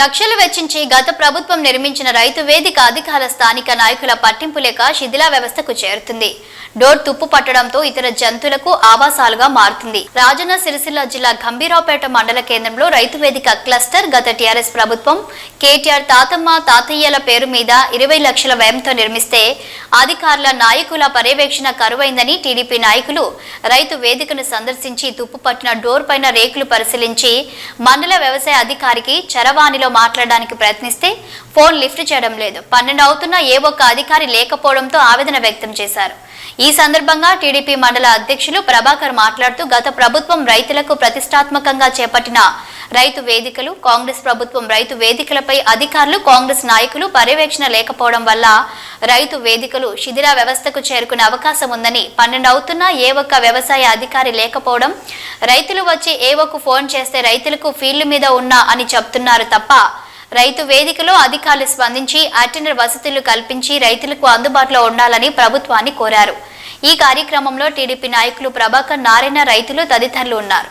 లక్షలు వెచ్చించి గత ప్రభుత్వం నిర్మించిన రైతు వేదిక అధికార స్థానిక నాయకుల పట్టింపు లేక శిథిలా వ్యవస్థకు చేరుతుంది. డోర్ తుప్పు పట్టడంతో ఇతర జంతువులకు ఆవాసాలుగా మారుతుంది. రాజన్న సిరిసిల్ల జిల్లా గంభీరావుపేట మండల కేంద్రంలో రైతు వేదిక క్లస్టర్ గత టీఆర్ఎస్ ప్రభుత్వం కేటీఆర్ తాతమ్మ తాతయ్యల పేరు మీద ఇరవై లక్షల వ్యయంతో నిర్మిస్తే అధికారుల నాయకుల పర్యవేక్షణ కరువైందని టీడీపీ నాయకులు రైతు వేదికను సందర్శించి తుప్పు పట్టిన డోర్ పైన రేకులు పరిశీలించి మండల వ్యవసాయ అధికారికి చరవాణి స్థాయిలో మాట్లాడడానికి ప్రయత్నిస్తే ఫోన్ లిఫ్ట్ చేయడం లేదు. పన్నెండు అవుతున్నా ఏ ఒక్క అధికారి లేకపోవడంతో ఆవేదన వ్యక్తం చేశారు. ఈ సందర్భంగా టీడీపీ మండల అధ్యక్షులు ప్రభాకర్ మాట్లాడుతూ గత ప్రభుత్వం రైతులకు ప్రతిష్టాత్మకంగా చేపట్టిన రైతు వేదికలు కాంగ్రెస్ ప్రభుత్వం రైతు వేదికలపై అధికారులు కాంగ్రెస్ నాయకులు పర్యవేక్షణ లేకపోవడం వల్ల రైతు వేదికలు శిథిర వ్యవస్థకు చేరుకునే అవకాశం ఉందని పన్నెండు అవుతున్నా ఏ ఒక్క వ్యవసాయ అధికారి లేకపోవడం రైతులు వచ్చి ఏ ఒక్క ఫోన్ చేస్తే రైతులకు ఫీల్డ్ మీద ఉన్నా అని చెప్తున్నారు తప్ప రైతు వేదికలో అధికారులు స్పందించి అటెండర్ వసతులు కల్పించి రైతులకు అందుబాటులో ఉండాలని ప్రభుత్వాన్ని కోరారు. ఈ కార్యక్రమంలో టీడీపీ నాయకులు ప్రభాకర్ నారాయణ రైతులు తదితరులు ఉన్నారు.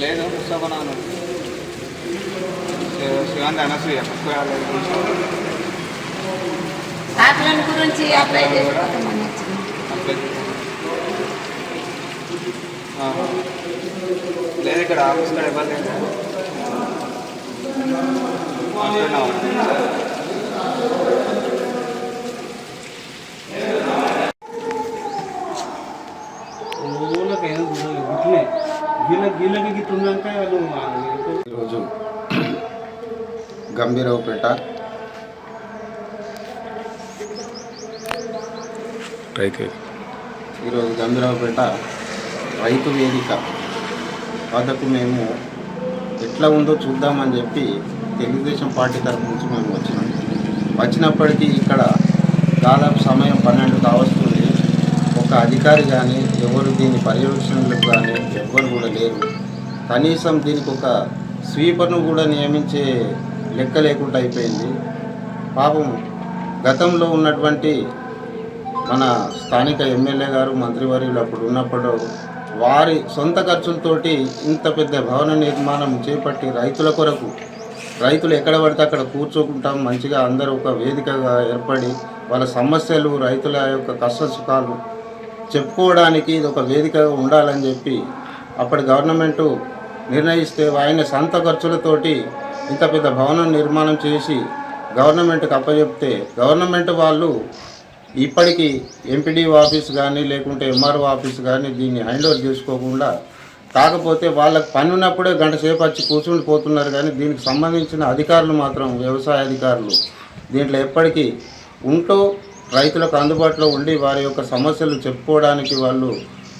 లేదు పుస్తకం శివాంతి అనసూయ ఆటలను గురించి అప్లై చేసుకోవడం లేదు ఇక్కడ ఆఫీస్ కాడ ఎవరు లేదు అంటున్నావు ఊళ్ళకి ఏదో గుట్లే. గీళ్ళ గీళ్ళకి గిట్లున్నాక వాళ్ళు ఈరోజు గంభీరావుపేట రైతు ఈరోజు గంభీరావుపేట రైతు వేదిక. వద్దకు మేము ఎట్లా ఉందో చూద్దామని చెప్పి తెలుగుదేశం పార్టీ తరఫు నుంచి మేము వచ్చినాం. వచ్చినప్పటికీ ఇక్కడ దాదాపు సమయం పన్నెండు కావచ్చు ఒక అధికారి కానీ ఎవరు దీని పర్యవేక్షణలకు కానీ ఎవ్వరు కూడా లేరు. కనీసం దీనికి ఒక స్వీపర్ను కూడా నియమించే లెక్క లేకుండా అయిపోయింది. పాపం గతంలో ఉన్నటువంటి మన స్థానిక ఎమ్మెల్యే గారు మంత్రివర్యులు అప్పుడు ఉన్నప్పుడు వారి సొంత ఖర్చులతోటి ఇంత పెద్ద భవన నిర్మాణం చేపట్టి రైతుల కొరకు రైతులు ఎక్కడ పడితే అక్కడ కూర్చోకుంటాం మంచిగా అందరూ ఒక వేదికగా ఏర్పడి వాళ్ళ సమస్యలు రైతుల యొక్క కష్ట సుఖాలు చెప్పుకోవడానికి ఇది ఒక వేదికగా ఉండాలని చెప్పి అప్పటి గవర్నమెంటు నిర్ణయిస్తే ఆయన సొంత ఖర్చులతోటి ఇంత పెద్ద భవనం నిర్మాణం చేసి గవర్నమెంట్కి అప్పచెప్తే గవర్నమెంట్ వాళ్ళు ఇప్పటికీ ఎంపీడీఓ ఆఫీస్ కానీ లేకుంటే ఎంఆర్ఓ ఆఫీస్ కానీ దీన్ని హ్యాండ్ ఓవర్ చేసుకోకుండా కాకపోతే వాళ్ళకి పని ఉన్నప్పుడే గంట సేపు వచ్చి కూర్చుని పోతున్నారు కానీ దీనికి సంబంధించిన అధికారులు మాత్రం వ్యవసాయ అధికారులు దీంట్లో ఎప్పటికీ ఉంటూ రైతులకు అందుబాటులో ఉండి వారి యొక్క సమస్యలు చెప్పుకోవడానికి వాళ్ళు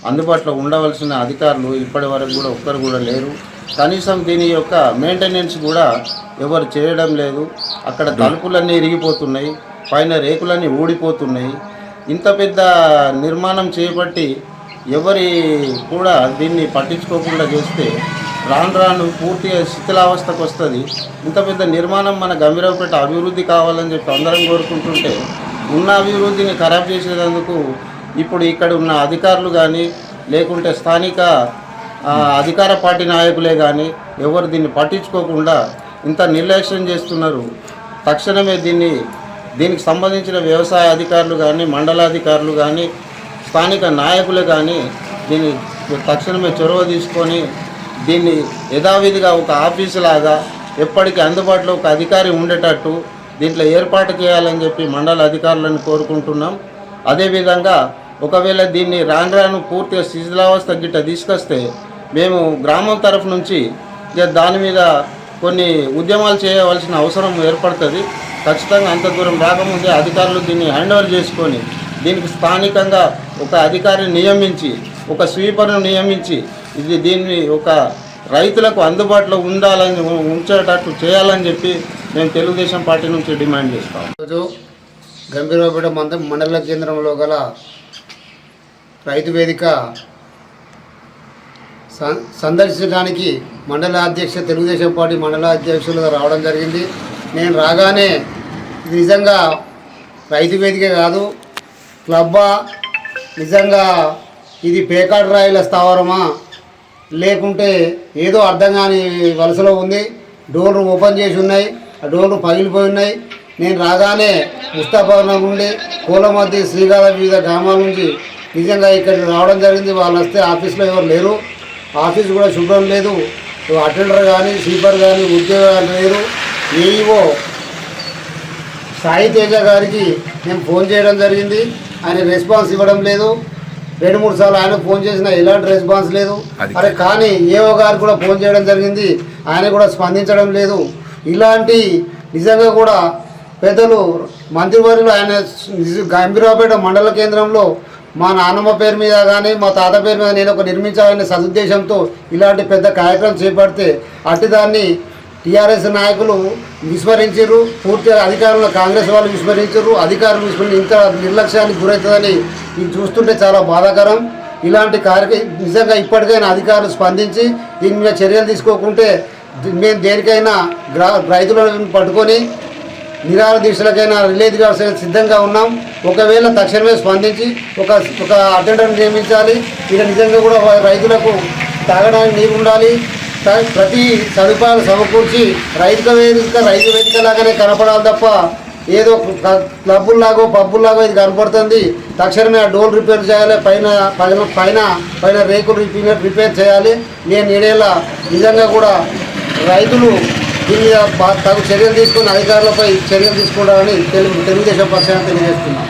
అందుబాటులో ఉండవలసిన అధికారులు ఇప్పటి వరకు కూడా ఒక్కరు కూడా లేరు. కనీసం దీని యొక్క మెయింటెనెన్స్ కూడా ఎవరు చేయడం లేదు. అక్కడ తలుపులన్నీ ఇరిగిపోతున్నాయి. పైన రేకులన్నీ ఊడిపోతున్నాయి. ఇంత పెద్ద నిర్మాణం చేపట్టి ఎవరి కూడా దీన్ని పట్టించుకోకుండా చేస్తే రాను రాను పూర్తిగా శిథిలావస్థకు వస్తుంది. ఇంత పెద్ద నిర్మాణం మన గంభీరపేట అభివృద్ధి కావాలని చెప్పి అందరం కోరుకుంటుంటే ఉన్న అభివృద్ధిని ఖరాబ్ చేసేందుకు ఇప్పుడు ఇక్కడ ఉన్న అధికారులు కానీ లేకుంటే స్థానిక అధికార పార్టీ నాయకులే కానీ ఎవరు దీన్ని పట్టించుకోకుండా ఇంత నిర్లక్ష్యం చేస్తున్నారు. తక్షణమే దీన్ని దీనికి సంబంధించిన వ్యవసాయ అధికారులు కానీ మండలాధికారులు కానీ స్థానిక నాయకులు కానీ దీన్ని తక్షణమే చొరవ తీసుకొని దీన్ని యథావిధిగా ఒక ఆఫీసు లాగా ఎప్పటికీ అందుబాటులో ఒక అధికారి ఉండేటట్టు దీంట్లో ఏర్పాటు చేయాలని చెప్పి మండల అధికారులను కోరుకుంటున్నాం. అదేవిధంగా ఒకవేళ దీన్ని రాను రాను పూర్తిగా శిథిలావస్థ గిట్ట తీసుకొస్తే మేము గ్రామం తరఫు నుంచి ఇక దాని మీద కొన్ని ఉద్యమాలు చేయవలసిన అవసరం ఏర్పడుతుంది. ఖచ్చితంగా అంత దూరం రాకముందే అధికారులు దీన్ని హ్యాండ్ ఓవర్ చేసుకొని దీనికి స్థానికంగా ఒక అధికారిని నియమించి ఒక స్వీపర్ను నియమించి ఇది దీన్ని ఒక రైతులకు అందుబాటులో ఉండాలని ఉంచేటట్టు చేయాలని చెప్పి మేము తెలుగుదేశం పార్టీ నుంచి డిమాండ్ చేస్తాం. ఈరోజు గంభీరపేట మంద మండల కేంద్రంలో గల రైతు వేదిక సందర్శించడానికి మండల అధ్యక్ష తెలుగుదేశం పార్టీ మండల అధ్యక్షులుగా రావడం జరిగింది. నేను రాగానే నిజంగా రైతు వేదిక కాదు క్లబ్బా నిజంగా ఇది పేకాడు రాయల స్థావరమా లేకుంటే ఏదో అర్థం కాని వలసలో ఉంది. డోర్లు ఓపెన్ చేసి ఉన్నాయి. ఆ డోర్లు పగిలిపోయి ఉన్నాయి. నేను రాగానే ముస్తాబాద్ నుండి కోలమద్ది శ్రీకాళ వివిధ గ్రామాల నుంచి నిజంగా ఇక్కడికి రావడం జరిగింది. వాళ్ళు వస్తే ఆఫీస్లో ఎవరు లేరు. ఆఫీస్ కూడా శుభ్రం లేదు. అటెండర్ కానీ స్లీపర్ కానీ ఉద్యోగాలు లేరు. ఏఈఓ సాయి తేజ గారికి నేను ఫోన్ చేయడం జరిగింది. ఆయన రెస్పాన్స్ ఇవ్వడం లేదు. రెండు మూడు సార్లు ఆయన ఫోన్ చేసినా ఎలాంటి రెస్పాన్స్ లేదు. అరే కానీ ఏఓ గారు కూడా ఫోన్ చేయడం జరిగింది. ఆయన కూడా స్పందించడం లేదు. ఇలాంటి నిజంగా కూడా పెద్దలు మంత్రివర్యులు ఆయన గంభీరావుపేట మండల కేంద్రంలో మా నాన్నమ్మ పేరు మీద కానీ మా తాత పేరు మీద నేను ఒక నిర్మించాలనే సదుద్దేశంతో ఇలాంటి పెద్ద కార్యక్రమం చేపడితే అట్టి దాన్ని టీఆర్ఎస్ నాయకులు విస్మరించారు పూర్తిగా అధికారులు కాంగ్రెస్ వాళ్ళు విస్మరించారు అధికారులు విస్మరించి ఇంత నిర్లక్ష్యానికి గురవుతుందని ఇది చూస్తుంటే చాలా బాధాకరం. ఇలాంటి కార్య నిజంగా ఇప్పటికైనా అధికారులు స్పందించి దీని మీద చర్యలు తీసుకోకుంటే మేము దేనికైనా గ్రా రైతులను పట్టుకొని నిరాహార దీక్షలకైనా రిలే కావాల్సిన సిద్ధంగా ఉన్నాం. ఒకవేళ తక్షణమే స్పందించి ఒక ఒక అటెండర్ నియమించాలి. ఇక నిజంగా కూడా రైతులకు తాగడానికి నీరు ఉండాలి. ప్రతి సదుపాయాలు సమకూర్చి రైతు వేదిక రైతు వేదిక లాగానే కనపడాలి తప్ప ఏదో క్లబ్బుల్లాగో పబ్బుల్లాగో ఇది కనపడుతుంది. తక్షణమే ఆ డోర్ రిపేర్ చేయాలి పైన పైన పైన పైన రేకులు రిపేర్ రిపేర్ చేయాలి. నేను ఏడేళ్ళ నిజంగా కూడా రైతులు దీని మీద తగు చర్యలు తీసుకుని అధికారులపై చర్యలు తీసుకుంటారని తెలుగు తెలుగుదేశం పక్షాన్ని తెలియజేస్తున్నాను